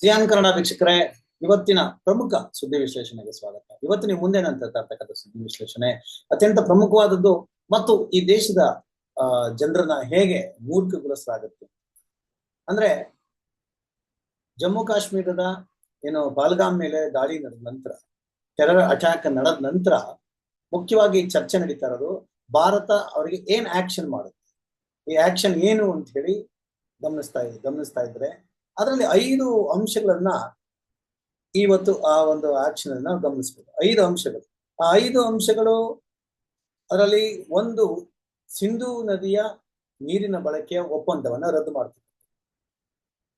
Xi'an Kannada ವೀಕ್ಷಕರೇ, ಇವತ್ತಿನ ಪ್ರಮುಖ ಸುದ್ದಿ ವಿಶ್ಲೇಷಣೆಗೆ ಸ್ವಾಗತ. ಇವತ್ತು ನೀವು ಮುಂದೆ ನಾನು ತರ್ತಕ್ಕಂಥ ಸುದ್ದಿ ವಿಶ್ಲೇಷಣೆ, ಅತ್ಯಂತ ಪ್ರಮುಖವಾದದ್ದು ಮತ್ತು ಈ ದೇಶದ ಜನರನ್ನ ಹೇಗೆ ಮೂರ್ಖಗೊಳಿಸಲಾಗುತ್ತೆ? ಅಂದ್ರೆ, ಜಮ್ಮು ಕಾಶ್ಮೀರದ ಏನು ಬಾಲ್ಗಾಮ್ ಮೇಲೆ ದಾಳಿ ನಡೆದ ನಂತರ ಟೆರರ್ ಅಟ್ಯಾಕ್ ನಡೆದ ನಂತರ ಮುಖ್ಯವಾಗಿ ಚರ್ಚೆ ನಡೀತಾ ಇರೋದು, ಭಾರತ ಅವರಿಗೆ ಏನ್ ಆಕ್ಷನ್ ಮಾಡುತ್ತೆ? ಈ ಆಕ್ಷನ್ ಏನು ಅಂತ ಹೇಳಿ ಗಮನಿಸ್ತಾ ಗಮನಿಸ್ತಾ ಇದ್ರೆ ಅದರಲ್ಲಿ ಐದು ಅಂಶಗಳನ್ನ ಇವತ್ತು ಆ ಒಂದು ಆಕ್ಷನ್ ಅನ್ನ ಗಮನಿಸಬೇಕು ಐದು ಅಂಶಗಳು. ಆ ಐದು ಅಂಶಗಳು ಅದರಲ್ಲಿ ಒಂದು ಸಿಂಧೂ ನದಿಯ ನೀರಿನ ಬಳಕೆಯ ಒಪ್ಪಂದವನ್ನ ರದ್ದು ಮಾಡ್ತೀವಿ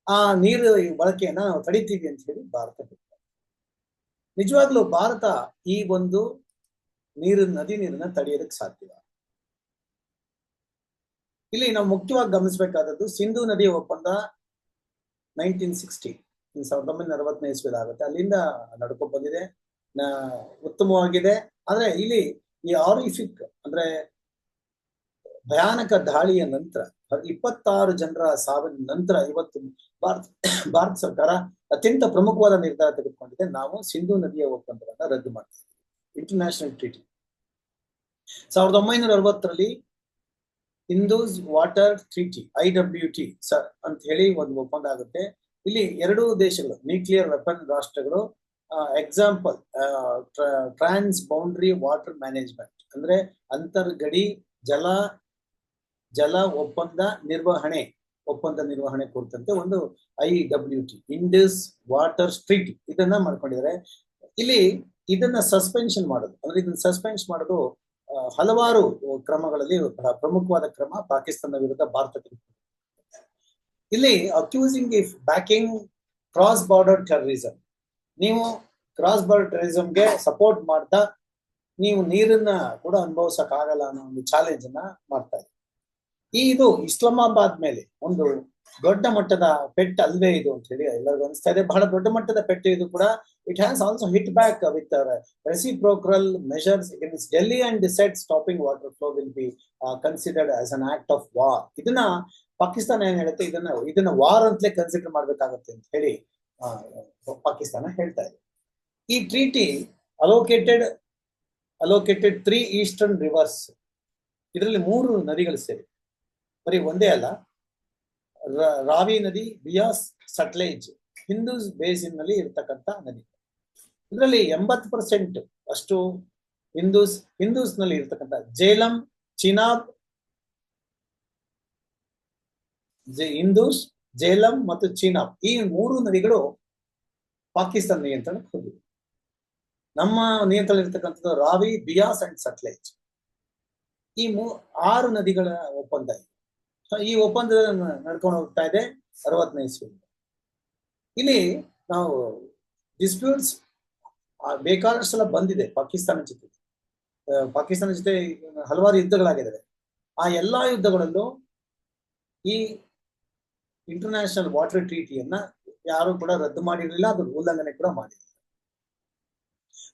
ಆ ನೀರು ಬಳಕೆಯನ್ನ ನಾವು ತಡಿತೀವಿ ಅಂತ ಹೇಳಿ ಭಾರತ ನಿಜವಾಗ್ಲೂ ಭಾರತ ಈ ಒಂದು ನೀರು, ನದಿ ನೀರನ್ನ ತಡೆಯೋದಕ್ಕೆ ಸಾಧ್ಯ ಇಲ್ಲಿ ನಾವು ಮುಖ್ಯವಾಗಿ ಗಮನಿಸಬೇಕಾದದ್ದು ಸಿಂಧೂ ನದಿಯ ಒಪ್ಪಂದ ನೈನ್ಟೀನ್ ಸಿಕ್ಸ್ಟಿ ಸಾವಿರದ ಒಂಬೈನೂರ ಅರವತ್ತನೇ ಇಸ್ವಿದಾಗುತ್ತೆ ಅಲ್ಲಿಂದ ನಡ್ಕೊಂಡು ಬಂದಿದೆ. ಉತ್ತಮವಾಗಿದೆ. ಆದ್ರೆ ಇಲ್ಲಿ ಈ ಆರಿಫಿಕ್ ಅಂದ್ರೆ ಭಯಾನಕ ದಾಳಿಯ ನಂತರ, ಇಪ್ಪತ್ತಾರು ಜನರ ಸಾವಿನ ನಂತರ ಇವತ್ತು ಭಾರತ ಭಾರತ ಸರ್ಕಾರ ಅತ್ಯಂತ ಪ್ರಮುಖವಾದ ನಿರ್ಧಾರ ತೆಗೆದುಕೊಂಡಿದೆ. ನಾವು ಸಿಂಧು ನದಿಯ ಒಪ್ಪಂದವನ್ನ ರದ್ದು ಮಾಡ್ತೀವಿ. ಇಂಟರ್ನ್ಯಾಷನಲ್ ಟ್ರೀಟಿ ಸಾವಿರದ ಒಂಬೈನೂರ ಅರವತ್ತರಲ್ಲಿ Indus water treaty I W T sir ಅಂತ ಹೇಳಿ ಒಂದು ಒಪ್ಪಂದ ಆಗುತ್ತೆ. ಇಲ್ಲಿ ಎರಡೂ ದೇಶಗಳು ನ್ಯೂಕ್ಲಿಯರ್ ವೆಪನ್ ರಾಷ್ಟ್ರಗಳು example transboundary water management ಅಂದ್ರೆ ಅಂತರ್ಗಡಿ ಜಲ ಜಲ ಒಪ್ಪಂದ ನಿರ್ವಹಣೆ ಒಪ್ಪಂದ ನಿರ್ವಹಣೆ ಕುರಿತಂತೆ ಒಂದು I W T Indus water treaty ಇದನ್ನ ಮಾಡ್ಕೊಂಡಿದ್ದಾರೆ. ಇಲ್ಲಿ ಇದನ್ನ ಸಸ್ಪೆನ್ಷನ್ ಮಾಡೋದು, ಅಂದ್ರೆ ಇದನ್ನ ಸಸ್ಪೆನ್ಸ್ ಮಾಡೋದು ಹಲವಾರು ಕ್ರಮಗಳಲ್ಲಿ ಪ್ರಮುಖವಾದ ಕ್ರಮ ಪಾಕಿಸ್ತಾನ ವಿರುದ್ಧ ಭಾರತ ಇಲ್ಲಿ accusing if backing cross border terrorism ನೀವು ಕ್ರಾಸ್ ಬಾರ್ಡರ್ ಟೆರರಿಸಂಗೆ ಸಪೋರ್ಟ್ ಮಾಡ್ತಾ ನೀವು ನೀರನ್ನ ಕೂಡ ಅನುಭವಿಸಕ್ ಆಗಲ್ಲ ಅನ್ನೋ ಒಂದು ಚಾಲೆಂಜ್ ಅನ್ನ ಮಾಡ್ತಾ ಇದೆ. ಈ ಇದು ಇಸ್ಲಾಮಾಬಾದ್ ಮೇಲೆ ಒಂದು ದೊಡ್ಡ ಮಟ್ಟದ ಪೆಟ್ಟು ಅಲ್ವೇ ಇದು ಅಂತ ಹೇಳಿ ಎಲ್ಲರಿಗೂ ಅನಿಸ್ತಾ ಇದೆ. ಬಹಳ ದೊಡ್ಡ ಮಟ್ಟದ ಪೆಟ್ಟು ಇದು ಕೂಡ it has also hit back with reciprocal measures against Delhi and decide stopping water flow will be considered as an act of war ಇದನ್ನ ಪಾಕಿಸ್ತಾನ ಏನ್ ಹೇಳುತ್ತೆ? ಇದನ್ನ ಇದನ್ನ ವಾರ್ ಅಂತಲೇ ಕನ್ಸಿಡರ್ ಮಾಡ್ಬೇಕಾಗತ್ತೆ ಅಂತ ಹೇಳಿ ಪಾಕಿಸ್ತಾನ ಹೇಳ್ತಾ ಇದೆ. ಈ treaty allocated allocated three eastern rivers ಇದರಲ್ಲಿ ಮೂರು ನದಿಗಳು ಸೇರಿ. ಬರೀ ಒಂದೇ ಅಲ್ಲ. ರಾವಿ ನದಿ, ಬಿಯಾಸ್, ಸಟ್ಲೇಜ್, ಹಿಂದೂಸ್ ಬೇಸಿನ್ನಲ್ಲಿ ಇರತಕ್ಕಂತ ನದಿ. ಇದರಲ್ಲಿ ಎಂಬತ್ತು ಪರ್ಸೆಂಟ್ ಅಷ್ಟು ಹಿಂದೂಸ್ ಹಿಂದೂಸ್ನಲ್ಲಿ ಇರ್ತಕ್ಕಂಥ ಜೇಲಂ, ಚಿನಾಬ್ ಹಿಂದೂಸ್, ಜೇಲಂ ಮತ್ತು ಚೀನಾಬ್. ಈ ಮೂರು ನದಿಗಳು ಪಾಕಿಸ್ತಾನ ನಿಯಂತ್ರಣಕ್ಕೆ ಹೋಗಿವೆ. ನಮ್ಮ ನಿಯಂತ್ರಣ ಇರ್ತಕ್ಕಂಥದ್ದು ರಾವಿ, ಬಿಯಾಸ್ ಅಂಡ್ ಸಟ್ಲೈಜ್. ಈ ಮೂ, ಆರು ನದಿಗಳ ಒಪ್ಪಂದ ಈ ಒಪ್ಪಂದ ನಡ್ಕೊಂಡು ಹೋಗ್ತಾ ಇದೆ ಅರವತ್ತನೇ ಇಸ್ವಿಯಿಂದ. ಇಲ್ಲಿ ನಾವು ಡಿಸ್ಪ್ಯೂಟ್ಸ್ ಬೇಕಾದಷ್ಟು ಸಲ ಬಂದಿದೆ ಪಾಕಿಸ್ತಾನ ಜೊತೆ. ಪಾಕಿಸ್ತಾನ ಜೊತೆ ಹಲವಾರು ಯುದ್ಧಗಳಾಗಿದ್ದಾವೆ. ಆ ಎಲ್ಲಾ ಯುದ್ಧಗಳಲ್ಲೂ ಈ ಇಂಟರ್ನ್ಯಾಷನಲ್ ವಾಟರ್ ಟ್ರೀಟಿಯನ್ನ ಯಾರು ಕೂಡ ರದ್ದು ಮಾಡಿರಲಿಲ್ಲ, ಅದು ಉಲ್ಲಂಘನೆ ಕೂಡ ಮಾಡಿರಲಿಲ್ಲ.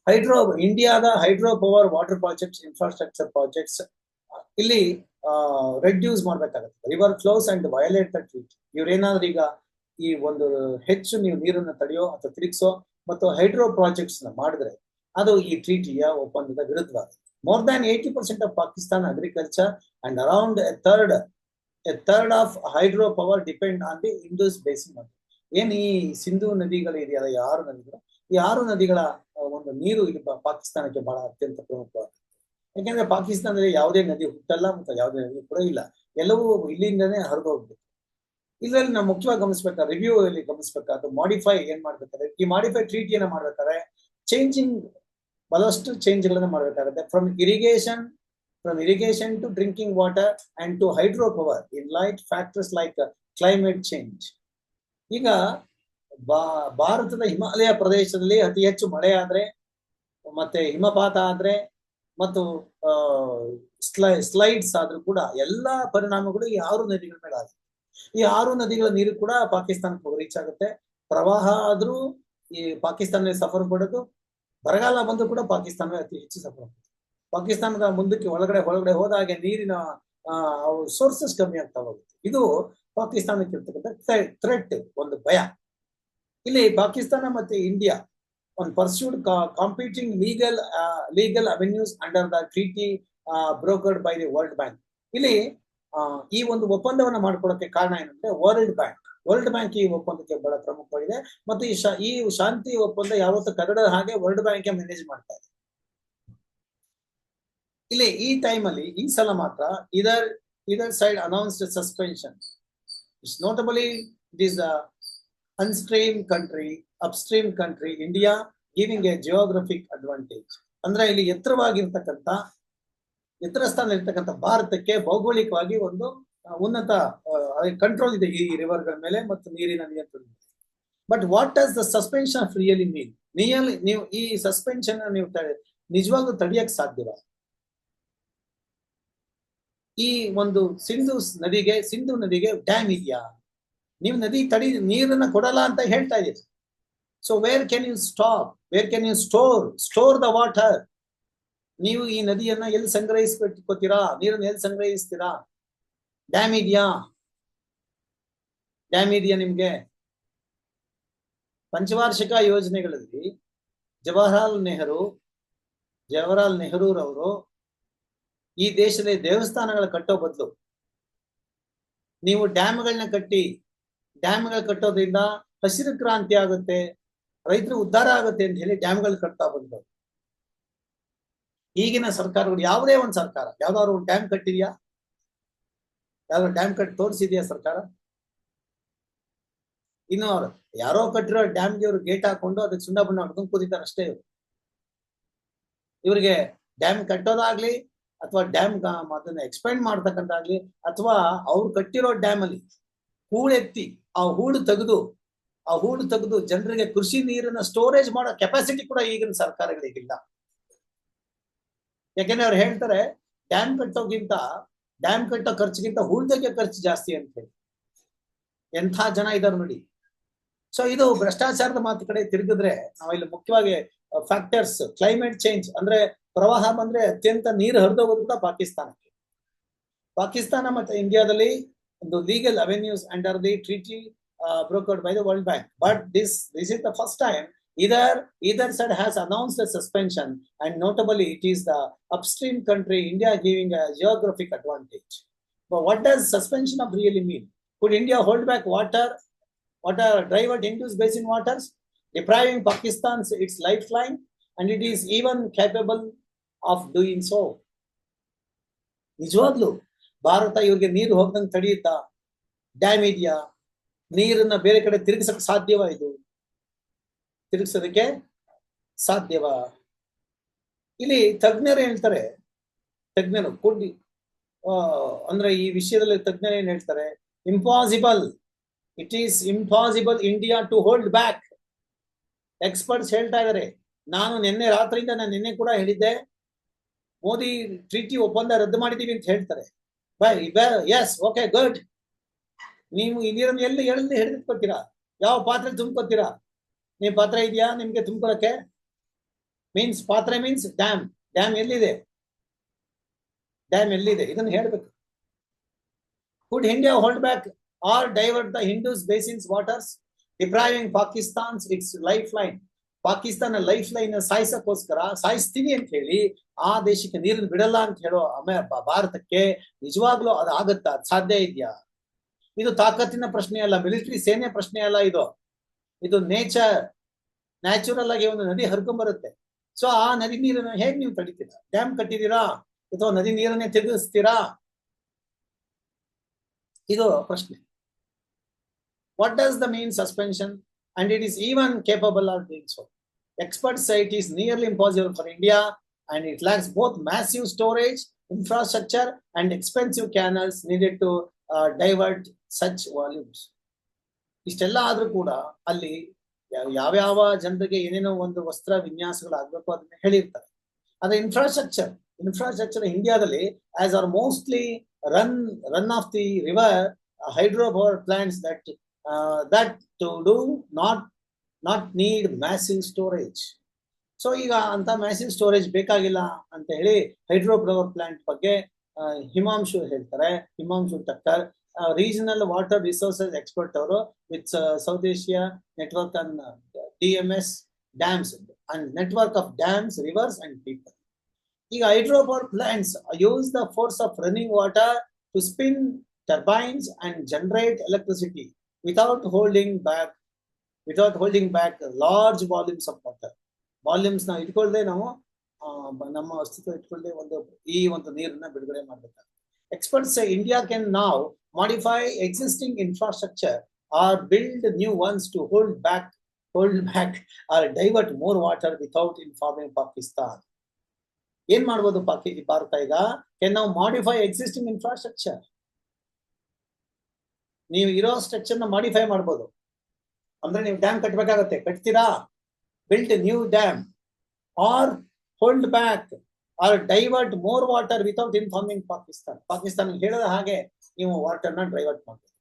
ಹೈಡ್ರೋ, ಇಂಡಿಯಾದ hydro power water projects infrastructure projects ಇಲ್ಲಿ ರೆಡ್ಯೂಸ್ ಮಾಡ್ಬೇಕಾಗುತ್ತೆ. River flows and violate the treaty ಇವ್ರೇನಾದ್ರೂ ಈಗ ಈ ಒಂದು ಹೆಚ್ಚು ನೀವು ನೀರನ್ನು ತಡೆಯೋ ಅಥವಾ ತಿರುಗಿಸೋ ಮತ್ತು ಹೈಡ್ರೋ ಪ್ರಾಜೆಕ್ಟ್ಸ್ನ ಮಾಡಿದ್ರೆ ಅದು ಈ ಟ್ರೀಟಿಯ ಒಪ್ಪಂದದ ವಿರುದ್ಧ more than eighty percent of Pakistan agriculture and around a third a third of hydro power depend on the Indus basin ಏನ್ ಈ ಸಿಂಧು ನದಿಗಳು ಇದೆಯಲ್ಲ, ಈ ಆರು ನದಿಗಳು? ಈ ಆರು ನದಿಗಳ ಒಂದು ನೀರು ಇಲ್ಲಿ ಪಾಕಿಸ್ತಾನಕ್ಕೆ ಬಹಳ ಅತ್ಯಂತ ಪ್ರಮುಖವಾಗಿದೆ ಯಾಕೆಂದ್ರೆ ಪಾಕಿಸ್ತಾನದಲ್ಲಿ ಯಾವುದೇ ನದಿ ಹುಟ್ಟಲ್ಲ ಮತ್ತು ಯಾವುದೇ ನದಿ ಕೂಡ ಇಲ್ಲ. ಎಲ್ಲವೂ ಇಲ್ಲಿಂದನೇ ಹರಿದು ಹೋಗ್ಬೇಕು. ಇದರಲ್ಲಿ ನಾವು ಮುಖ್ಯವಾಗಿ ಗಮನಿಸ್ಬೇಕಾದ್ರೆ ರಿವ್ಯೂ ಅಲ್ಲಿ ಗಮನಿಸ್ಬೇಕಾದ್ರೆ ಮಾಡಿಫೈ ಏನ್ ಮಾಡ್ಬೇಕಾದ್ರೆ, ಈ ಮಾಡಿಫೈ ಟ್ರೀಟಿಯನ್ನ ಮಾಡ್ಬೇಕಾದ್ರೆ ಚೇಂಜಿಂಗ್ ಬಹಳಷ್ಟು ಚೇಂಜ್ಗಳನ್ನ ಮಾಡ್ಬೇಕಾಗುತ್ತೆ from irrigation from irrigation to drinking water and to hydro power in light factors like climate change ಈಗ ಭಾರತದ ಹಿಮಾಲಯ ಪ್ರದೇಶದಲ್ಲಿ ಅತಿ ಹೆಚ್ಚು ಮಳೆ ಆದ್ರೆ, ಮತ್ತೆ ಹಿಮಪಾತ ಆದ್ರೆ, ಮತ್ತು ಸ್ಲೈ ಸ್ಲೈಡ್ಸ್ ಆದ್ರೂ ಕೂಡ ಎಲ್ಲಾ ಪರಿಣಾಮಗಳು ಈ ಆರು ನದಿಗಳ ಮೇಲೆ ಆಗುತ್ತೆ ಈ ಆರು ನದಿಗಳ ನೀರು ಕೂಡ ಪಾಕಿಸ್ತಾನಕ್ಕೆ ರೀಚ್ ಆಗುತ್ತೆ. ಪ್ರವಾಹ ಆದ್ರೂ ಈ ಪಾಕಿಸ್ತಾನ ಸಫರ್ ಪಡೋದು. ಬರಗಾಲ ಬಂದು ಕೂಡ ಪಾಕಿಸ್ತಾನ ಅತಿ ಹೆಚ್ಚು ಸಫರ್ ಪಾಕಿಸ್ತಾನದ ಮುಂದಕ್ಕೆ ಒಳಗಡೆ ಒಳಗಡೆ ಹೋದಾಗೆ ನೀರಿನ ಸೋರ್ಸಸ್ ಕಮ್ಮಿ ಆಗ್ತಾ ಹೋಗುತ್ತೆ. ಇದು ಪಾಕಿಸ್ತಾನಕ್ಕೆ ಇರ್ತಕ್ಕಂಥ ಥ್ರೆಟ್ ಒಂದು ಭಯ. ಇಲ್ಲಿ ಪಾಕಿಸ್ತಾನ ಮತ್ತೆ ಇಂಡಿಯಾ ಒಂದು pursued competing legal legal avenues under the treaty brokered by the World Bank ಇಲ್ಲಿ ಈ ಒಂದು ಒಪ್ಪಂದವನ್ನ ಮಾಡ್ಕೊಳ್ಳೋಕೆ ಕಾರಣ ಏನಂದ್ರೆ ವರ್ಲ್ಡ್ ಬ್ಯಾಂಕ್ ವರ್ಲ್ಡ್ ಬ್ಯಾಂಕ್ ಈ ಒಪ್ಪಂದಕ್ಕೆ ಬಹಳ ಪ್ರಮುಖವಾಗಿದೆ. ಮತ್ತು ಈ ಈ ಶಾಂತಿ ಒಪ್ಪಂದ ಯಾವತ್ತು ಕನ್ನಡ ಹಾಗೆ ವರ್ಲ್ಡ್ ಬ್ಯಾಂಕ್ ಮ್ಯಾನೇಜ್ ಮಾಡ್ತಾ ಇದೆ. ಇಲ್ಲಿ ಈ ಟೈಮ್ ಅಲ್ಲಿ ಈ ಸಲ ಮಾತ್ರ either either side announced suspension it's notably it is upstream country upstream country India giving a geographic advantage ಅಂದ್ರೆ ಇಲ್ಲಿ ಎತ್ತರವಾಗಿರ್ತಕ್ಕಂಥ ಎತ್ತರ ಸ್ಥಾನದಲ್ಲಿರ್ತಕ್ಕಂಥ ಭಾರತಕ್ಕೆ ಭೌಗೋಳಿಕವಾಗಿ ಒಂದು ಉನ್ನತ ಕಂಟ್ರೋಲ್ ಇದೆ ಈ ರಿವರ್ಗಳ ಮೇಲೆ ಮತ್ತು ನೀರಿನ ನಿಯಂತ್ರಣ but what does the suspension of really mean ನಿಯಲ್ ನೀವು ಈ ಸಸ್ಪೆನ್ಷನ್ ನೀವು ನಿಜವಾಗ್ಲೂ ತಡೆಯಕ್ ಸಾಧ್ಯವ? ಈ ಒಂದು ಸಿಂಧು ನದಿಗೆ ಸಿಂಧು ನದಿಗೆ ಡ್ಯಾಮ್ ಇದೆಯಾ? ನೀವು ನದಿ ತಡಿ, ನೀರನ್ನ ಕೊಡಲ್ಲ ಅಂತ ಹೇಳ್ತಾ ಇದ್ದೀರಿ. So where can you stop where can you store store the water ನೀವು ಈ ನದಿಯನ್ನ ಎಲ್ಲಿ ಸಂಗ್ರಹಿಸ್ಬಿಟ್ಕೋತೀರಾ ನೀರನ್ನ ಎಲ್ಲಿ ಸಂಗ್ರಹಿಸ್ತೀರಾ? ಡ್ಯಾಮ್ ಇದೆಯಾ? ಡ್ಯಾಮ್ ಇದೆಯಾ ನಿಮ್ಗೆ? ಪಂಚವಾರ್ಷಿಕ ಯೋಜನೆಗಳಲ್ಲಿ ಜವಾಹರಲಾಲ್ ನೆಹರು, ಜವಾಹರಲಾಲ್ ನೆಹರೂರವರು ಈ ದೇಶದಲ್ಲಿ ದೇವಸ್ಥಾನಗಳ ಕಟ್ಟೋ ಬದಲು. ನೀವು ಡ್ಯಾಮ್ಗಳನ್ನ ಕಟ್ಟಿ, ಡ್ಯಾಮ್ಗಳು ಕಟ್ಟೋದ್ರಿಂದ ಹಸಿರು ಕ್ರಾಂತಿ ಆಗುತ್ತೆ, ರೈತರು ಉದ್ಧಾರ ಆಗುತ್ತೆ ಅಂತ ಹೇಳಿ ಡ್ಯಾಮ್ಗಳು ಕಟ್ತಾ ಬಂದ್ರು ಈಗಿನ ಸರ್ಕಾರಗಳು ಯಾವುದೇ ಒಂದು ಸರ್ಕಾರ, ಯಾವ್ದಾದ್ರು ಒಂದು ಡ್ಯಾಮ್ ಕಟ್ಟಿದ್ಯಾ? ಯಾವ್ದಾದ್ರು ಡ್ಯಾಮ್ ಕಟ್ಟಿ ತೋರಿಸಿದ್ಯಾ ಸರ್ಕಾರ? ಇನ್ನು ಅವ್ರು ಯಾರೋ ಕಟ್ಟಿರೋ ಡ್ಯಾಮ್ಗೆ ಇವ್ರು ಗೇಟ್ ಹಾಕೊಂಡು ಅದಕ್ಕೆ ಸುಣ್ಣ ಬಣ್ಣ ಹೊಡ್ಕೊಂಡು ಕೂತಿದ್ದಾರೆ ಅಷ್ಟೇ ಇವ್ರು. ಇವ್ರಿಗೆ ಡ್ಯಾಮ್ ಕಟ್ಟೋದಾಗ್ಲಿ ಅಥವಾ ಡ್ಯಾಮ್ ಅದನ್ನ ಎಕ್ಸ್ಪೆಂಡ್ ಮಾಡ್ತಕ್ಕಂಥಾಗ್ಲಿ ಅಥವಾ ಅವ್ರು ಕಟ್ಟಿರೋ ಡ್ಯಾಮ್ ಅಲ್ಲಿ ಹೂಳೆತ್ತಿ ಆ ಹೂಳು ತೆಗೆದು, ಆ ಹೂಳು ತೆಗೆದು ಜನರಿಗೆ ಕೃಷಿ ನೀರನ್ನ ಸ್ಟೋರೇಜ್ ಮಾಡೋ ಕೆಪಾಸಿಟಿ ಕೂಡ ಈಗಿನ ಸರ್ಕಾರಗಳಿಗಿಲ್ಲ ಯಾಕೆಂದ್ರೆ ಅವ್ರು ಹೇಳ್ತಾರೆ, ಡ್ಯಾಮ್ ಕಟ್ಟೋಕ್ಕಿಂತ, ಡ್ಯಾಮ್ ಕಟ್ಟೋ ಖರ್ಚಿಗಿಂತ ತೆಗಿಯೋ ಖರ್ಚು ಜಾಸ್ತಿ ಅಂತ ಹೇಳಿ. ಎಂಥ ಜನ ಇದಾರೆ ನೋಡಿ. ಸೊ ಇದು ಭ್ರಷ್ಟಾಚಾರದ ಮಾತು ಕಡೆ ತಿರುಗಿದ್ರೆ ನಾವು ಇಲ್ಲಿ ಮುಖ್ಯವಾಗಿ ಫ್ಯಾಕ್ಟರ್ಸ್ ಕ್ಲೈಮೇಟ್ ಚೇಂಜ್ ಅಂದ್ರೆ ಪ್ರವಾಹ ಬಂದ್ರೆ ಅತ್ಯಂತ ನೀರು ಹರಿದೋಗೋದು ಕೂಡ ಪಾಕಿಸ್ತಾನಕ್ಕೆ. ಪಾಕಿಸ್ತಾನ ಮತ್ತೆ ಇಂಡಿಯಾದಲ್ಲಿ ಒಂದು legal avenues under the treaty brokered by the World Bank but this this is the first time either either side has announced a suspension and notably it is the upstream country india giving a geographic advantage but what does suspension of really mean could india hold back water water divert indus basin waters depriving Pakistan its lifeline and it is even capable of doing so ನಿಜವಾಗ್ಲೂ ಭಾರತ ಇವ್ರಿಗೆ ನೀರು ಹೋಗ್ದಂಗೆ ತಡೆಯುತ್ತಾ dam ಇದೆಯಾ ನೀರನ್ನ ಬೇರೆ ಕಡೆ ತಿರುಗಿಸಕ್ ಸಾಧ್ಯವಾಯಿತು ತಿರುಗಿಸೋದಕ್ಕೆ ಸಾಧ್ಯವಾ? ಇಲ್ಲಿ ತಜ್ಞರು ಹೇಳ್ತಾರೆ ತಜ್ಞರು ಕೊಡ್ಡಿ ಆ, ಅಂದ್ರೆ ಈ ವಿಷಯದಲ್ಲಿ ತಜ್ಞರು ಏನ್ ಹೇಳ್ತಾರೆ? Impossible it is impossible India to hold back experts ಹೇಳ್ತಾ ಇದ್ದಾರೆ ನಾನು ನಿನ್ನೆ ರಾತ್ರಿಯಿಂದ ನಾನು ನಿನ್ನೆ ಕೂಡ ಹೇಳಿದ್ದೆ. ಮೋದಿ ಟ್ರೀಟಿ ಒಪ್ಪಂದ ರದ್ದು ಮಾಡಿದೀವಿ ಅಂತ ಹೇಳ್ತಾರೆ. ಬೈ ಎಸ್ ಓಕೆ ಗುಡ್ ನೀವು ಈ ಎಲ್ಲಿ ಎಲ್ಲಿ ಹಿಡಿದಿಟ್ಕೊತೀರಾ? ಯಾವ ಪಾತ್ರೆ ತುಂಬ್ಕೊತೀರಾ? ನಿಮ್ ಪಾತ್ರ ಇದೆಯಾ? ನಿಮ್ಗೆ ತುಂಬಿಕೊಳ್ಳಕ್ಕೆ ಮೀನ್ಸ್ ಪಾತ್ರೆ ಮೀನ್ಸ್ ಡ್ಯಾಮ್ ಡ್ಯಾಮ್ ಎಲ್ಲಿದೆ? ಡ್ಯಾಮ್ ಎಲ್ಲಿದೆ? ಇದನ್ನು ಹೇಳ್ಬೇಕು. Could India hold back or divert the Indus basins waters depriving Pakistan's its lifeline Pakistan lifeline ಸಾಯಿಸಕ್ಕೋಸ್ಕರ ಸಾಯಿಸ್ತೀವಿ ಅಂತ ಹೇಳಿ ಆ ದೇಶಕ್ಕೆ ನೀರನ್ನು ಬಿಡಲ್ಲ ಅಂತ ಹೇಳೋ ಭಾರತಕ್ಕೆ ನಿಜವಾಗ್ಲೂ ಅದು ಆಗತ್ತಾ? ಸಾಧ್ಯ ಇದೆಯಾ? ಇದು ತಾಕತ್ತಿನ ಪ್ರಶ್ನೆ ಅಲ್ಲ ಮಿಲಿಟರಿ ಸೇನೆ ಪ್ರಶ್ನೆ ಅಲ್ಲ ಇದು. ಇದು ನೇಚರ್ ನ್ಯಾಚುರಲ್ ಆಗಿ ಒಂದು ನದಿ ಹರ್ಕೊಂಡ್ ಬರುತ್ತೆ. ಸೊ ಆ ನದಿ ನೀರನ್ನು ಹೇಗೆ ನೀವು ತಡಿತೀರಾ? ಡ್ಯಾಮ್ ಕಟ್ಟಿದೀರಾ? ಅಥವಾ ನದಿ ನೀರನ್ನೇ ತಿರುಗಿಸ್ತೀರಾ ಇದು ಪ್ರಶ್ನೆ. What does the mean suspension and it is even capable of doing so expert said is nearly impossible for India and it lacks both massive storage infrastructure and expensive canals needed to divert such volumes ಇಷ್ಟೆಲ್ಲ ಆದ್ರೂ ಕೂಡ ಅಲ್ಲಿ ಯಾವ- ಯಾವ್ಯಾವ ಜನರಿಗೆ ಏನೇನೋ ಒಂದು ವಸ್ತ್ರ ವಿನ್ಯಾಸಗಳು ಆಗ್ಬೇಕು ಅದನ್ನ ಹೇಳಿರ್ತಾರೆ. ಆದ್ರೆ ಇನ್ಫ್ರಾಸ್ಟ್ರಕ್ಚರ್ ಇನ್ಫ್ರಾಸ್ಟ್ರಕ್ಚರ್ ಇಂಡಿಯಾದಲ್ಲಿ as are mostly run run of the river hydro power plants that that to do not not need massive storage so ಈಗ ಅಂತ ಮ್ಯಾಸಿವ್ ಸ್ಟೋರೇಜ್ ಬೇಕಾಗಿಲ್ಲ ಅಂತ ಹೇಳಿ ಹೈಡ್ರೋ ಪವರ್ ಪ್ಲಾಂಟ್ ಬಗ್ಗೆ ಹಿಮಾಂಶು ಹೇಳ್ತಾರೆ. Himanshu Thakkar regional water resources expert ಅವರು with South Asia network on D M S dams and network of dams rivers and people ಈಗ hydro power plants use the force of running water to spin turbines and generate electricity without holding back without holding back large volumes of water ವಾಲ್ಯೂಮ್ಸ್ನ ಇಟ್ಕೊಳ್ಳದೆ ನಾವು ನಮ್ಮ ಅಸ್ತಿತ್ವ ಇಟ್ಕೊಳ್ಳದೆ ಒಂದು ಈ ಒಂದು ನೀರನ್ನ ಬಿಡುಗಡೆ ಮಾಡಬೇಕಾಗುತ್ತೆ. Experts India can now modify existing infrastructure or build new ones to hold back, hold back or divert more water without informing Pakistan. ಏನ್ ಮಾಡ್ಬೋದು ಪಾಕಿ ಭಾರತ ಈಗ? ಕೆನ್ ನಾವು ಮಾಡಿಫೈ ಎಕ್ಸಿಸ್ಟಿಂಗ್ ಇನ್ಫ್ರಾಸ್ಟ್ರಕ್ಚರ್ ನೀವು ಇರೋ ಸ್ಟ್ರಕ್ಚರ್ನ ಮಾಡಿಫೈ ಮಾಡ್ಬೋದು. ಅಂದ್ರೆ ನೀವು ಡ್ಯಾಮ್ ಕಟ್ಟಬೇಕಾಗತ್ತೆ ಕಟ್ತೀರಾ? Built new dam or hold back or divert more water without informing Pakistan Pakistan ಹೇಳಿದ ಹಾಗೆ ನೀವು ವಾಟರ್ನ ಡೈವರ್ಟ್ ಮಾಡ್ಬೋದು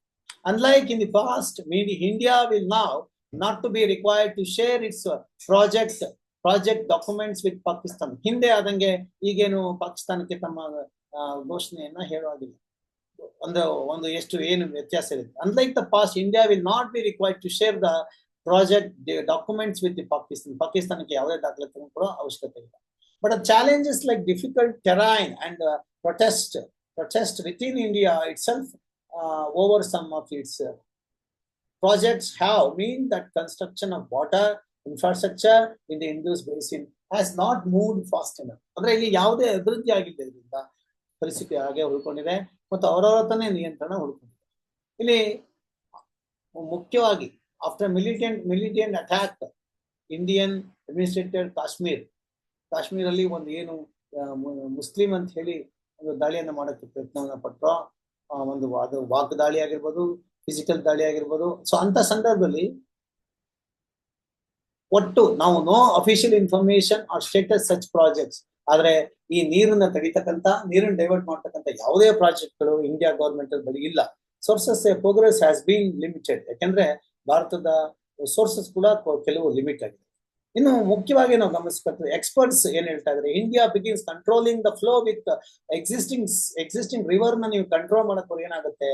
unlike in the past mean India will now not to be required to share its project project documents with Pakistan ಹಿಂದೆ ಆದಂಗೆ ಈಗೇನು ಪಾಕಿಸ್ತಾನಕ್ಕೆ ತಮ್ಮ ಘೋಷಣೆಯನ್ನ ಹೇಳುವಾಗಿಲ್ಲ ಒಂದು ಒಂದು ಎಷ್ಟು ಏನು ವ್ಯತ್ಯಾಸ ಇರುತ್ತೆ. Unlike the past India will not be required to share the project documents with the Pakistan ಪಾಕಿಸ್ತಾನಕ್ಕೆ ಯಾವುದೇ ದಾಖಲೆ ಕೂಡ ಅವಶ್ಯಕತೆ ಇಲ್ಲ. But challenges like difficult terrain and protest protest with in India itself over some its projects have mean that construction of water infrastructure in the Indus basin has not moved fast enough. ಅಂದ್ರೆ ಇಲ್ಲಿ ಯಾವುದೇ ಅಭಿವೃದ್ಧಿ ಆಗಿಲ್ಲ ಇದರಿಂದ ಪರಿಸ್ಥಿತಿ ಹಾಗೆ ಉಳ್ಕೊಂಡಿದೆ ಮತ್ತು ಅವರವರ ತಾನೇ ನಿಯಂತ್ರಣ ಉಳ್ಕೊಂಡಿದೆ ಇಲ್ಲಿ ಮುಖ್ಯವಾಗಿ after militant militant attack Indian administered Kashmir ಕಾಶ್ಮೀರಲ್ಲಿ ಒಂದು ಏನು ಮುಸ್ಲಿಂ ಅಂತ ಹೇಳಿ ಒಂದು ದಾಳಿಯನ್ನು ಮಾಡೋಕ್ಕೆ ಪ್ರಯತ್ನವನ್ನು ಪಟ್ಟರು ಒಂದು ಅದು ವಾಕ್ ದಾಳಿ ಆಗಿರ್ಬೋದು ಫಿಸಿಕಲ್ ದಾಳಿ ಆಗಿರ್ಬೋದು. ಸೊ ಅಂತ ಸಂದರ್ಭದಲ್ಲಿ ಒಟ್ಟು ನಾವು no official information or status such projects ಆದ್ರೆ ಈ ನೀರನ್ನ ತೆಗಿತಕ್ಕಂತ ನೀರನ್ನ ಡೈವರ್ಟ್ ಮಾಡ್ತಕ್ಕಂತ ಯಾವುದೇ ಪ್ರಾಜೆಕ್ಟ್ಗಳು ಇಂಡಿಯಾ ಗೌರ್ಮೆಂಟ್ ಬಳಿ ಇಲ್ಲ. Sources progress has been limited ಯಾಕಂದ್ರೆ ಭಾರತದ ಸೋರ್ಸಸ್ ಕೂಡ ಕೆಲವು ಲಿಮಿಟ್ ಆಗಿದೆ. ಇನ್ನು ಮುಖ್ಯವಾಗಿ ನಾವು ಗಮನಿಸಬೇಕು ಎಕ್ಸ್ಪರ್ಟ್ಸ್ ಏನ್ ಹೇಳ್ತಾ ಇದ್ದಾರೆ India begins controlling the flow with existing existing ರಿವರ್ನ ನೀವು ಕಂಟ್ರೋಲ್ ಮಾಡಕ್ ಏನಾಗುತ್ತೆ?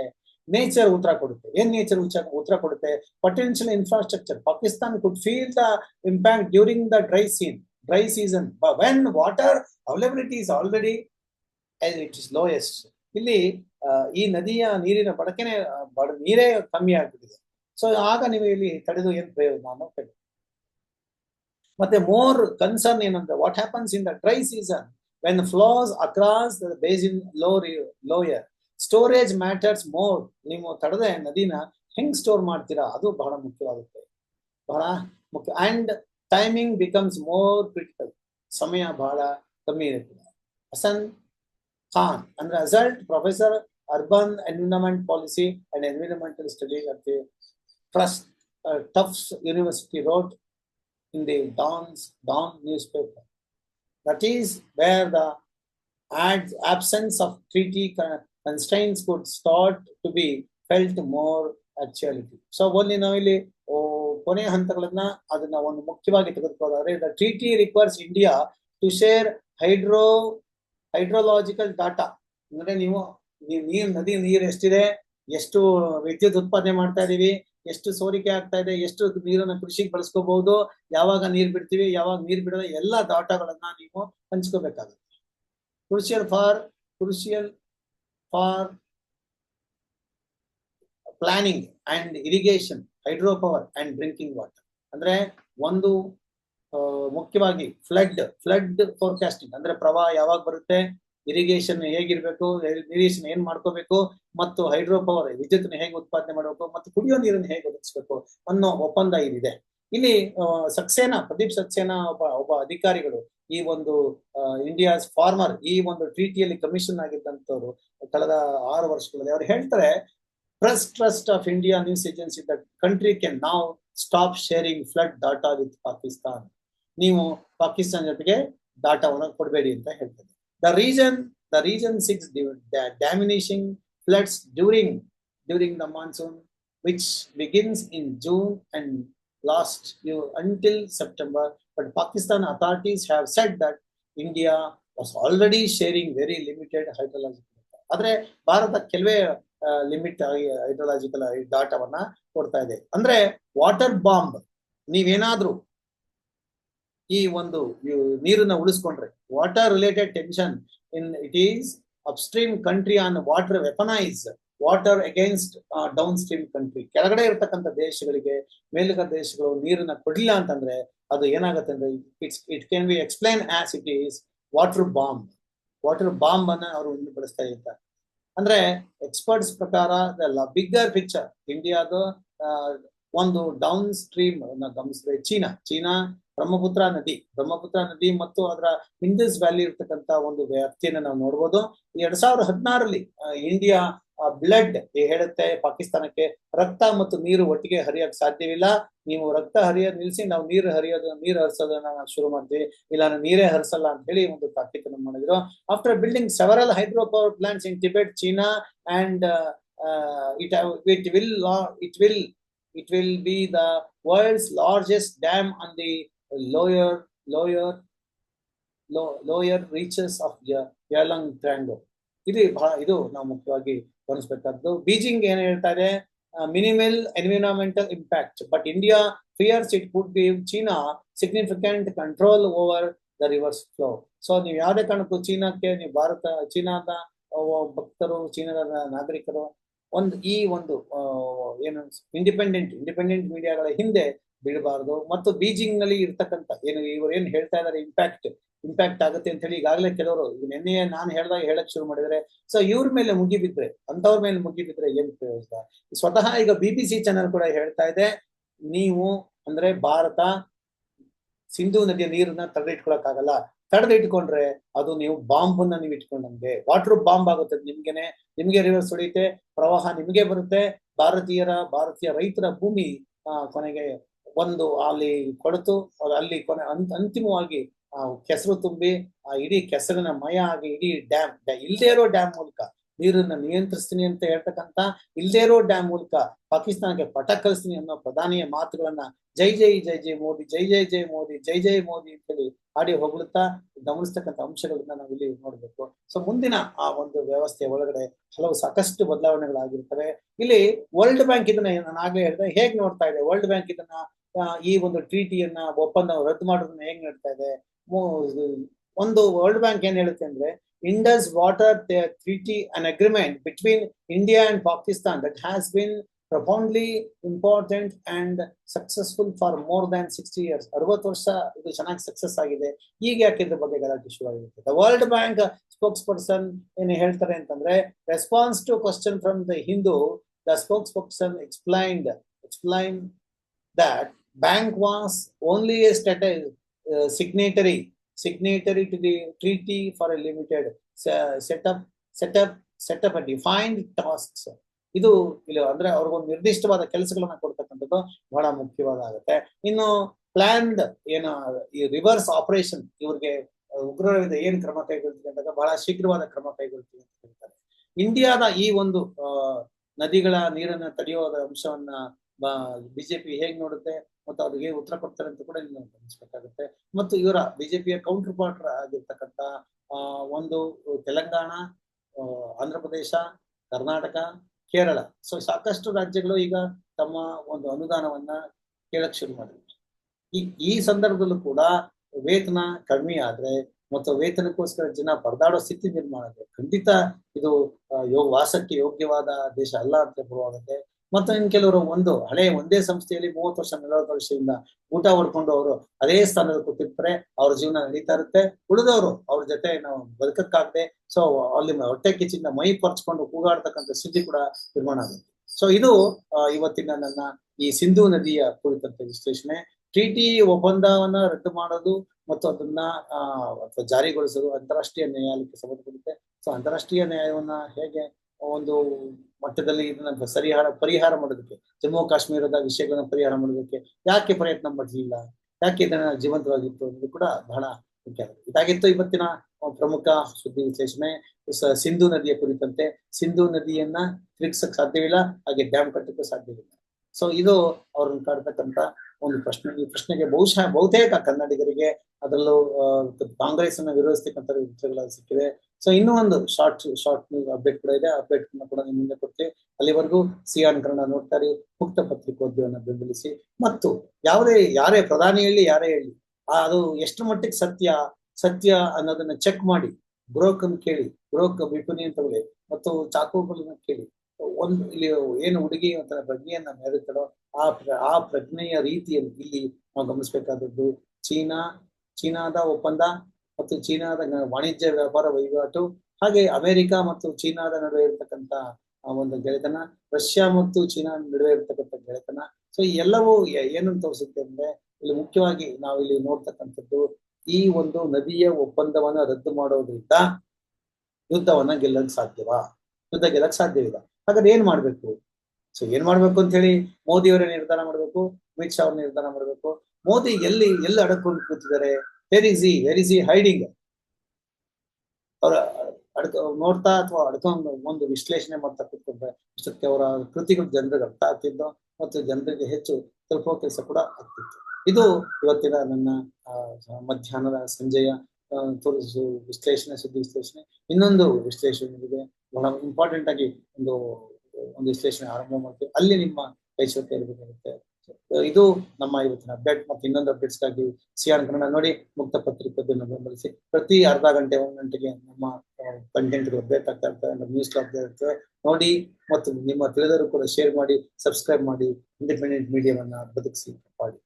ನೇಚರ್ ಉತ್ತರ ಕೊಡುತ್ತೆ. ಏನ್ ನೇಚರ್ ಉತ್ತರ ಕೊಡುತ್ತೆ? Potential infrastructure Pakistan could feel the impact during the dry season dry season when water availability is already it is lowest ಇಲ್ಲಿ ಈ ನದಿಯ ನೀರಿನ ಬಳಕೆನೆ ನೀರೇ ಕಮ್ಮಿ ಆಗ್ಬಿಟ್ಟಿದೆ. ಸೊ ಆಗ ನೀವು ಇಲ್ಲಿ ತಡೆದು ಏನ್ ಪ್ರಯೋಜನ ಅನ್ನೋ ಮತ್ತೆ ಮೋರ್ ಕನ್ಸರ್ನ್ ಏನಂದ್ರೆ what happens in the dry season when flows across the basin low lower storage matters more ನೀವು ತಡೆದೆ ನದಿನ ಹೆಂಗ್ ಸ್ಟೋರ್ ಮಾಡ್ತೀರಾ? ಅದು ಬಹಳ ಮುಖ್ಯವಾಗುತ್ತೆ. ಬಹಳ ಮುಖ್ಯ. And timing becomes more critical ಸಮಯ ಬಹಳ ಕಮ್ಮಿ ಇರುತ್ತದೆ. ಹಸನ್ ಖಾನ್, ಅಂದ್ರೆ associate professor urban environment policy and environmental studies at the trust Tufts university wrote in the Dawn's, Dawn newspaper. That is where the ad- absence of treaty con- constraints could start to be felt more actuality. So ಒಂದು ನಾವು ಇಲ್ಲಿ ಕೊನೆಯ ಹಂತಗಳನ್ನ ಅದನ್ನ ಒಂದು ಮುಖ್ಯವಾಗಿ ತೆಗೆದುಕೊಳ್ಳೋದಾದ್ರೆ the treaty requires India to share hydro hydrological data ಅಂದ್ರೆ ನೀವು ನೀರ್, ನದಿ, ನೀರು ಎಷ್ಟಿದೆ, ಎಷ್ಟು ವಿದ್ಯುತ್ ಉತ್ಪಾದನೆ ಮಾಡ್ತಾ ಇದೀವಿ ಎಷ್ಟು ಸೋರಿಕೆ ಆಗ್ತಾ ಇದೆ, ಎಷ್ಟು ನೀರನ್ನು ಕೃಷಿಗೆ ಬಳಸ್ಕೋಬಹುದು ಯಾವಾಗ ನೀರ್ ಬಿಡ್ತೀವಿ, ಯಾವಾಗ ನೀರ್ ಬಿಡೋದು ಎಲ್ಲಾ ಡಾಟಾಗಳನ್ನ ನೀವು ಹಂಚ್ಕೋಬೇಕಾಗುತ್ತೆ. Crucial for crucial for planning and irrigation hydro power and drinking water ಅಂದ್ರೆ ಒಂದು ಮುಖ್ಯವಾಗಿ ಫ್ಲಡ್ ಫ್ಲಡ್ ಫೋರ್ಕಾಸ್ಟಿಂಗ್ ಅಂದ್ರೆ ಪ್ರವಾಹ ಯಾವಾಗ ಬರುತ್ತೆ? ಇರಿಗೇಷನ್ ಹೇಗಿರ್ಬೇಕು ಇರಿಗೇಷನ್ ಏನ್ ಮಾಡ್ಕೋಬೇಕು, ಮತ್ತು ಹೈಡ್ರೋ ಪವರ್ ವಿದ್ಯುತ್ನ ಹೇಗೆ ಉತ್ಪಾದನೆ ಮಾಡಬೇಕು, ಮತ್ತು ಕುಡಿಯೋ ನೀರನ್ನು ಹೇಗೆ ಒದಗಿಸ್ಬೇಕು ಅನ್ನೋ ಒಪ್ಪಂದ ಇದಿದೆ. ಇಲ್ಲಿ ಸಕ್ಸೇನಾ, ಪ್ರದೀಪ್ ಸಕ್ಸೇನಾ ಒಬ್ಬ ಒಬ್ಬ ಅಧಿಕಾರಿಗಳು ಈ ಒಂದು ಇಂಡಿಯಾಸ್ ಫಾರ್ಮರ್ ಈ ಒಂದು ಟ್ರೀಟಿಯಲ್ಲಿ ಕಮಿಷನ್ ಆಗಿದ್ದಂಥವ್ರು, ಕಳೆದ ಆರು ವರ್ಷಗಳಲ್ಲಿ ಅವ್ರು ಹೇಳ್ತಾರೆ press trust of India news agency the country can now stop sharing flood data with Pakistan ನೀವು ಪಾಕಿಸ್ತಾನ ಜೊತೆಗೆ ಡಾಟಾವನ್ನು ಕೊಡಬೇಡಿ ಅಂತ ಹೇಳ್ತಾರೆ the reason the reason six damaging floods during during the monsoon which begins in June and last you until September but Pakistan authorities have said that India was already sharing very limited hydrological ಆದ್ರೆ ಭಾರತ ಕೆಲವೇ limit ಹೈಡ್ರೋಲಾಜಿಕಲ್ ಡಾಟಾವನ್ನ ಕೊಡ್ತಾ ಇದೆ. ಅಂದ್ರೆ water bomb ನೀವೇನಾದ್ರೂ ಈ ಒಂದು ನೀರನ್ನ ಉಳಿಸ್ಕೊಂಡ್ರೆ. Water related tension in it is upstream country on water weaponise water against downstream country ಕೆಳಗಡೆ ಇರ್ತಕ್ಕಂಥ ದೇಶಗಳಿಗೆ ಮೇಲುಗ ದೇಶಗಳು ನೀರನ್ನ ಕೊಡಲಿಲ್ಲ ಅಂತಂದ್ರೆ ಅದು ಏನಾಗುತ್ತೆ ಅಂದ್ರೆ it's it can be explain as it is water bomb water bomb ಅನ್ನ ಅವರು ಬಳಸ್ತಾ ಇರ್ತಾರೆ ಅಂದ್ರೆ ಎಕ್ಸ್ಪರ್ಟ್ಸ್ ಪ್ರಕಾರ ಬಿಗ್ಗರ್ ಪಿಕ್ಚರ್ ಇಂಡಿಯಾದ ಒಂದು ಡೌನ್ ಸ್ಟ್ರೀಮ್ ಗಮನಿಸಿದ್ರೆ ಚೀನಾ ಚೀನಾ ಬ್ರಹ್ಮಪುತ್ರ ನದಿ ಬ್ರಹ್ಮಪುತ್ರ ನದಿ ಮತ್ತು ಅದರ ಇಂಡಸ್ ವ್ಯಾಲಿ ಇರ್ತಕ್ಕಂತ ಒಂದು ವ್ಯಾಪ್ತಿಯನ್ನು ನಾವು ನೋಡ್ಬೋದು. ಎರಡ್ ಸಾವಿರದ ಹದಿನಾರಲ್ಲಿ ಇಂಡಿಯಾ ಬ್ಲಡ್ ಹೇಳುತ್ತೆ, ಪಾಕಿಸ್ತಾನಕ್ಕೆ ರಕ್ತ ಮತ್ತು ನೀರು ಒಟ್ಟಿಗೆ ಹರಿಯಕ್ ಸಾಧ್ಯವಿಲ್ಲ. ನೀವು ರಕ್ತ ಹರಿಯೋದ್ ನಿಲ್ಸಿ, ನಾವು ನೀರು ಹರಿಯೋದು, ನೀರು ಹರಿಸೋದನ್ನ ನಾವು ಶುರು ಮಾಡ್ತೀವಿ. ಇಲ್ಲ ನಾನು ನೀರೇ ಹರಿಸಲ್ಲ ಅಂತ ಹೇಳಿ ಒಂದು ತಾಕೀತನ್ನು ಮಾಡಿದ್ರು. After building several hydro power plants in Tibet China and it it will it will it will be the world's largest dam on the lower lower low, lower reaches of the Yalang Triangle. ಇದು ಇದು ನಾವು ಮುಖ್ಯವಾಗಿ ಗಮನಿಸಬೇಕಾದ್ದು. Beijing ಏನ್ ಹೇಳ್ತಾರೆ? Minimal environmental impact but India fears it could be China significant control over the river's flow so ನೀವು ಯಾವುದೇ ಕಾರಣಕ್ಕೂ ಚೀನಾಕ್ಕೆ ನೀವು ಭಾರತ ಚೀನಾದ ಭಕ್ತರು ಚೀನಾದ ನಾಗರಿಕರು ಒಂದು ಈ ಒಂದು ಏನು ಇಂಡಿಪೆಂಡೆಂಟ್ ಇಂಡಿಪೆಂಡೆಂಟ್ ಮೀಡಿಯಾಗಳ ಹಿಂದೆ ಬಿಡಬಾರ್ದು ಮತ್ತು ಬೀಜಿಂಗ್ನಲ್ಲಿ ಇರ್ತಕ್ಕಂಥ ಏನು, ಇವರು ಏನ್ ಹೇಳ್ತಾ ಇದಾರೆ ಇಂಪ್ಯಾಕ್ಟ್ ಇಂಪ್ಯಾಕ್ಟ್ ಆಗುತ್ತೆ ಅಂತ ಹೇಳಿ ಈಗಾಗಲೇ ಕೆಲವರು ನಿನ್ನೆ ನಾನು ಹೇಳ್ದಾಗ ಹೇಳಕ್ ಶುರು ಮಾಡಿದ್ರೆ ಸೊ ಇವ್ರ ಮೇಲೆ ಮುಗಿಬಿದ್ರೆ ಅಂತವ್ರ ಮೇಲೆ ಮುಗಿಬಿದ್ರೆ ಏನ್ ಪ್ರಯೋಜನ ಸ್ವತಃ ಈಗ ಬಿ ಬಿ ಸಿ ಚಾನೆಲ್ ಕೂಡ ಹೇಳ್ತಾ ಇದೆ, ನೀವು ಅಂದ್ರೆ ಭಾರತ ಸಿಂಧು ನದಿಯ ನೀರನ್ನ ತಡೆದಿಟ್ಕೊಂಡ್ರೆ ಅದು ನೀವು ಬಾಂಬ್ ಅನ್ನ ನೀವು ಇಟ್ಕೊಂಡಂಗೆ ವಾಟರ್ ಬಾಂಬ್ ಆಗುತ್ತೆ ನಿಮ್ಗೆನೆ, ನಿಮ್ಗೆ ರಿವರ್ಸ್ ಹೊಡಿಯುತ್ತೆ ಪ್ರವಾಹ ನಿಮ್ಗೆ ಬರುತ್ತೆ. ಭಾರತೀಯರ, ಭಾರತೀಯ ರೈತರ ಭೂಮಿ ಕೊನೆಗೆ ಒಂದು ಅಲ್ಲಿ ಕೊಡತು ಅಲ್ಲಿ ಕೊನೆ ಅಂತ್- ಅಂತಿಮವಾಗಿ ಕೆಸರು ತುಂಬಿ, ಆ, ಇಡೀ ಕೆಸರಿನ ಮಯ ಆಗಿ, ಇಡೀ ಡ್ಯಾಮ್ ಇಲ್ಲದೇ ಇರೋ ಡ್ಯಾಮ್ ಮೂಲಕ ನೀರನ್ನ ನಿಯಂತ್ರಿಸ್ತೀನಿ ಅಂತ ಹೇಳ್ತಕ್ಕಂತ ಇಲ್ಲದೇ ಇರೋ ಡ್ಯಾಮ್ ಮೂಲಕ ಪಾಕಿಸ್ತಾನಕ್ಕೆ ಪಟ ಕಲಿಸ್ತೀನಿ ಅನ್ನೋ ಪ್ರಧಾನಿಯ ಮಾತುಗಳನ್ನ ಜೈ ಜೈ ಜೈ ಜೈ ಮೋದಿ, ಜೈ ಜೈ ಜೈ ಮೋದಿ, ಜೈ ಜೈ ಮೋದಿ ಅಂತೇಳಿ ಹಾಡಿ ಹೊಗಳುತ್ತಾ ಗಮನಿಸ್ತಕ್ಕಂತ ಅಂಶಗಳನ್ನ ನಾವು ಇಲ್ಲಿ ನೋಡ್ಬೇಕು. ಸೊ ಮುಂದಿನ ಆ ಒಂದು ವ್ಯವಸ್ಥೆಯ ಒಳಗಡೆ ಹಲವು ಸಾಕಷ್ಟು ಬದಲಾವಣೆಗಳಾಗಿರ್ತವೆ. ಇಲ್ಲಿ ವರ್ಲ್ಡ್ ಬ್ಯಾಂಕ್ ಇದನ್ನ ನಾನು ಆಗ್ಲೇ ಹೇಳಿದೆ. ಹೇಗ್ ನೋಡ್ತಾ ಇದೆ? ವರ್ಲ್ಡ್ ಬ್ಯಾಂಕ್ ಇದನ್ನ ಈ ಒಂದು ಟ್ರೀಟಿಯನ್ನ ಒಪ್ಪಂದ ರದ್ದು ಮಾಡೋದನ್ನ ಹೇಗ್ ನೋಡ್ತಾ ಇದು? ಒಂದು ವರ್ಲ್ಡ್ ಬ್ಯಾಂಕ್ ಏನ್ ಹೇಳುತ್ತೆ ಅಂದ್ರೆ Indus water treaty an agreement between India and Pakistan that has been profoundly important and successful for more than sixty years ಅರವತ್ತು ವರ್ಷ ಇದು ಚೆನ್ನಾಗಿ ಸಕ್ಸಸ್ ಆಗಿದೆ. ಈಗ ಯಾಕೆ ಇದ್ರ ಬಗ್ಗೆ ಗಲಾಟೆ ಶುರುವಾಗಿರುತ್ತೆ ವರ್ಲ್ಡ್ ಬ್ಯಾಂಕ್ ಸ್ಪೋಕ್ಸ್ ಪರ್ಸನ್ ಏನು ಹೇಳ್ತಾರೆ ಅಂತಂದ್ರೆ response to question from the Hindu the spokesperson explained explain that bank was only a status uh, signatory to the treaty for a limited, se- setup setup a defined tasks. ಇದು ಇಲ್ಲಿ ಅಂದ್ರೆ ಅವ್ರಿಗೊಂದು ನಿರ್ದಿಷ್ಟವಾದ ಕೆಲಸಗಳನ್ನ ಕೊಡ್ತಕ್ಕಂಥದ್ದು ಬಹಳ ಮುಖ್ಯವಾದಾಗುತ್ತೆ. ಇನ್ನು ಪ್ಲಾನ್ಡ್ ಏನು, ಈ ರಿವರ್ಸ್ ಆಪರೇಷನ್ ಇವ್ರಿಗೆ ಉಗ್ರರ ವಿರುದ್ಧ ಏನ್ ಕ್ರಮ ಕೈಗೊಳ್ತೀವಿ ಅಂದಾಗ ಬಹಳ ಶೀಘ್ರವಾದ ಕ್ರಮ ಕೈಗೊಳ್ತೀವಿ ಅಂತ ಹೇಳ್ತಾರೆ. ಇಂಡಿಯಾದ ಈ ಒಂದು ನದಿಗಳ ನೀರನ್ನ ತಡೆಯೋದ ಅಂಶವನ್ನ ಬಿಜೆಪಿ ಹೇಗ್ ನೋಡುತ್ತೆ? ಮತ್ತು ಅವ್ರಿಗೆ ಉತ್ತರ ಕೊಡ್ತಾರೆ ಅಂತ ಕೂಡ ನೀವು ಗಮನಿಸಬೇಕಾಗುತ್ತೆ. ಮತ್ತು ಇವರ ಬಿಜೆಪಿಯ ಕೌಂಟರ್ ಪಾರ್ಟ್ ಆಗಿರ್ತಕ್ಕಂಥ ಒಂದು ತೆಲಂಗಾಣ ಆಂಧ್ರ ಪ್ರದೇಶ, ಕರ್ನಾಟಕ, ಕೇರಳ. ಸೊ ಸಾಕಷ್ಟು ರಾಜ್ಯಗಳು ಈಗ ತಮ್ಮ ಒಂದು ಅನುದಾನವನ್ನ ಕೇಳಕ್ ಶುರು ಮಾಡಿದ್ರು. ಈ ಈ ಸಂದರ್ಭದಲ್ಲೂ ಕೂಡ ವೇತನ ಕಡಿಮೆ ಆದ್ರೆ ಮತ್ತು ವೇತನಕ್ಕೋಸ್ಕರ ಜನ ಪರದಾಡೋ ಸ್ಥಿತಿ ನಿರ್ಮಾಣ ಆದ್ರೆ ಖಂಡಿತ ಇದು ಯೋಗ ವಾಸಕ್ಕೆ ಯೋಗ್ಯವಾದ ದೇಶ ಅಲ್ಲ ಅಂತ ಬರುವಾಗುತ್ತೆ ಮತ್ತು ಇನ್ ಕೆಲವರು ಒಂದು ಹಳೆ ಒಂದೇ ಸಂಸ್ಥೆಯಲ್ಲಿ ಮೂವತ್ತು ವರ್ಷ ನಲವತ್ತು ವರ್ಷದಿಂದ ಊಟ ಹೊಡ್ಕೊಂಡು ಅವರು ಅದೇ ಸ್ಥಾನದಲ್ಲಿ ಕೂತಿರ್ತಾರೆ, ಅವ್ರ ಜೀವನ ನಡೀತಾ ಇರುತ್ತೆ. ಉಳಿದವರು ಅವ್ರ ಜೊತೆ ನಾವು ಬದುಕಕ್ಕಾಗದೆ ಸೊ ಅಲ್ಲಿ ಹೊಟ್ಟೆ ಕಿಚ್ಚಿಂದ ಮೈ ಪರ್ಚ್ಕೊಂಡು ಕೂಗಾಡ್ತಕ್ಕಂಥ ಸ್ಥಿತಿ ಕೂಡ ನಿರ್ಮಾಣ ಆಗುತ್ತೆ. ಸೊ ಇದು ಇವತ್ತಿನ ನನ್ನ ಈ ಸಿಂಧು ನದಿಯ ಕುರಿತಂತ ವಿಶ್ಲೇಷಣೆ. ಟಿಟಿ ಒಪ್ಪಂದವನ್ನ ರದ್ದು ಮಾಡೋದು ಮತ್ತು ಅದನ್ನ ಅಥವಾ ಜಾರಿಗೊಳಿಸೋದು ಅಂತಾರಾಷ್ಟ್ರೀಯ ನ್ಯಾಯಾಲಯಕ್ಕೆ ಸಂಬಂಧಪಡುತ್ತೆ. ಸೊ ಅಂತಾರಾಷ್ಟ್ರೀಯ ನ್ಯಾಯವನ್ನ ಹೇಗೆ ಒಂದು ಮಟ್ಟದಲ್ಲಿ ಇದನ್ನ ಸರಿಹಾರ ಪರಿಹಾರ ಮಾಡೋದಕ್ಕೆ, ಜಮ್ಮು ಕಾಶ್ಮೀರದ ವಿಷಯಗಳನ್ನ ಪರಿಹಾರ ಮಾಡೋದಕ್ಕೆ ಯಾಕೆ ಪ್ರಯತ್ನ ಮಾಡಲಿಲ್ಲ ಯಾಕೆ ಇದನ್ನ ಜೀವಂತವಾಗಿತ್ತು ಅನ್ನೋದು ಕೂಡ ಬಹಳ ಮುಖ್ಯ. ಇದಾಗಿತ್ತು ಇವತ್ತಿನ ಪ್ರಮುಖ ಸುದ್ದಿ ವಿಶ್ಲೇಷಣೆ ಸಿಂಧು ನದಿಯ ಕುರಿತಂತೆ ಸಿಂಧು ನದಿಯನ್ನ ತಿರುಗಿಸಕ್ ಸಾಧ್ಯವಿಲ್ಲ, ಹಾಗೆ ಡ್ಯಾಮ್ ಕಟ್ಟಕ್ಕೆ ಸಾಧ್ಯವಿಲ್ಲ. ಸೊ ಇದು ಅವ್ರನ್ನ ಕಾಡ್ತಕ್ಕಂತ ಒಂದು ಪ್ರಶ್ನೆ. ಈ ಪ್ರಶ್ನೆಗೆ ಬಹುಶಃ ಬಹುತೇಕ ಕನ್ನಡಿಗರಿಗೆ ಅದರಲ್ಲೂ ಕಾಂಗ್ರೆಸ್ ಅನ್ನ ವಿರೋಧಿಸ್ತಕ್ಕಂಥ ಉತ್ತರಗಳು ಸಿಕ್ಕಿದೆ ಸೊ ಇನ್ನೂ ಒಂದು ಶಾರ್ಟ್ ಶಾರ್ಟ್ ಅಪ್ಡೇಟ್ ಕೂಡ ಇದೆ. ಅಪ್ಡೇಟ್ ಕೂಡ ನಿಮ್ಮಿಂದ ಮುಂದೆ ಕೊಡ್ತೀವಿ. ಅಲ್ಲಿವರೆಗೂ ಸಿಯಾನ್ ಕನ್ನಡ ನೋಡ್ತಾರೆ. ಮುಕ್ತ ಪತ್ರಿಕೋದ್ಯಮವನ್ನು ಬೆಂಬಲಿಸಿ. ಮತ್ತು ಯಾವುದೇ, ಯಾರೇ ಪ್ರಧಾನಿ ಹೇಳಿ, ಯಾರೇ ಹೇಳಿ ಅದು ಎಷ್ಟು ಮಟ್ಟಿಗೆ ಸತ್ಯ ಸತ್ಯ ಅನ್ನೋದನ್ನ ಚೆಕ್ ಮಾಡಿ ಬ್ರೋಕನ್ ಕೇಳಿ ಬ್ರೋಕ್ ಬಿಪುನಿ ಅಂತ ಹೇಳಿ ಮತ್ತು ಚಾಕುಗಳನ್ನ ಕೇಳಿ, ಒಂದು ಇಲ್ಲಿ ಏನು ಹುಡುಗಿ ಅಂತ ಪ್ರಜ್ಞೆಯನ್ನ ಮೆರೆತಾರೋ ಆ ಆ ಪ್ರಜ್ಞೆಯ ರೀತಿಯಲ್ಲಿ ಇಲ್ಲಿ ನಾವು ಗಮನಿಸಬೇಕಾದದ್ದು. ಚೀನಾ, ಚೀನಾದ ಒಪ್ಪಂದ ಮತ್ತು ಚೀನಾದ ವಾಣಿಜ್ಯ ವ್ಯಾಪಾರ ವಹಿವಾಟು, ಹಾಗೆ ಅಮೆರಿಕ ಮತ್ತು ಚೀನಾದ ನಡುವೆ ಇರತಕ್ಕಂತ ಒಂದು ಗೆಳೆತನ, ರಷ್ಯಾ ಮತ್ತು ಚೀನಾ ನಡುವೆ ಇರತಕ್ಕಂಥ ಗೆಳೆತನ. ಸೊ ಎಲ್ಲವೂ ಏನನ್ನು ತೋರಿಸುತ್ತೆ ಅಂದ್ರೆ, ಇಲ್ಲಿ ಮುಖ್ಯವಾಗಿ ನಾವು ಇಲ್ಲಿ ನೋಡ್ತಕ್ಕಂಥದ್ದು ಈ ಒಂದು ನದಿಯ ಒಪ್ಪಂದವನ್ನ ರದ್ದು ಮಾಡೋದ್ರಿಂದ ಯುದ್ಧವನ್ನ ಗೆಲ್ಲಕ್ ಸಾಧ್ಯವಾ? ಯುದ್ಧ ಗೆಲ್ಲಕ್ ಸಾಧ್ಯವಿಲ್ಲ. ಹಾಗಾದ್ರೆ ಏನ್ ಮಾಡ್ಬೇಕು? ಸೊ ಏನ್ ಮಾಡ್ಬೇಕು ಅಂತ ಹೇಳಿ ಮೋದಿ ಅವರೇ ನಿರ್ಧಾರ ಮಾಡ್ಬೇಕು, ಅಮಿತ್ ಶಾ ಅವ್ರ ನಿರ್ಧಾರ ಮಾಡ್ಬೇಕು. ಮೋದಿ ಎಲ್ಲಿ ಎಲ್ಲಿ ಅಡಕೊಂಡು ಕೂತಿದ್ದಾರೆ? Where is he where is he hiding ಅವರ ಅಡ್ಕ ನೋಡ್ತಾ ಅಥವಾ ಅಡ್ಕೊಂಡು ಒಂದು ವಿಶ್ಲೇಷಣೆ ಮಾಡ್ತಾ ಕೂತ್ಕೊಂಡ್ರೆ ಇಷ್ಟಕ್ಕೆ ಅವರ ಕೃತಿಗಳು ಜನರಿಗೆ ಅರ್ಥ ಆಗ್ತಿದ್ದು ಮತ್ತು ಜನರಿಗೆ ಹೆಚ್ಚು ತಲುಪೋ ಕೆಲಸ ಕೂಡ ಆಗ್ತಿತ್ತು. ಇದು ಇವತ್ತಿನ ನನ್ನ ಮಧ್ಯಾಹ್ನದ ಸಂಜೆಯ ತೋರಿಸು ವಿಶ್ಲೇಷಣೆ, ಸುದ್ದಿ ವಿಶ್ಲೇಷಣೆ. ಇನ್ನೊಂದು ವಿಶ್ಲೇಷಣೆ ಬಹಳ ಇಂಪಾರ್ಟೆಂಟ್ ಆಗಿ ಒಂದು ಒಂದು ವಿಶ್ಲೇಷಣೆ ಆರಂಭ ಮಾಡ್ತೀವಿ. ಅಲ್ಲಿ ನಿಮ್ಮ ಕೈಸೋಕೆ ಇರಬೇಕಾಗುತ್ತೆ. ಇದು ನಮ್ಮ ಇವತ್ತಿನ ಅಪ್ಡೇಟ್ ಮತ್ತೆ ಇನ್ನೊಂದು ಅಪ್ಡೇಟ್ಸ್ಗಾಗಿ ಸಿಆರ್ ಕನ್ನಡ ನೋಡಿ ಮುಕ್ತ ಪತ್ರಿಕೋದ್ಯಮ ಬೆಂಬಲಿಸಿ. ಪ್ರತಿ ಅರ್ಧ ಗಂಟೆ, ಒಂದು ಗಂಟೆಗೆ ನಮ್ಮ ಕಂಟೆಂಟ್ಗಳು ಅಪ್ಡೇಟ್ ಆಗ್ತಾ ಇರ್ತವೆ, ನಮ್ಮ ನ್ಯೂಸ್ ಅಪ್ಡೇಟ್ ಇರ್ತವೆ ನೋಡಿ ಮತ್ತು ನಿಮ್ಮ ತಿಳಿದರೂ ಕೂಡ ಶೇರ್ ಮಾಡಿ ಸಬ್ಸ್ಕ್ರೈಬ್ ಮಾಡಿ ಇಂಡಿಪೆಂಡೆಂಟ್ ಮೀಡಿಯಾವನ್ನ ಬದುಕಿಸಿ ಮಾಡಿ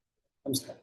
ನಮಸ್ಕಾರ.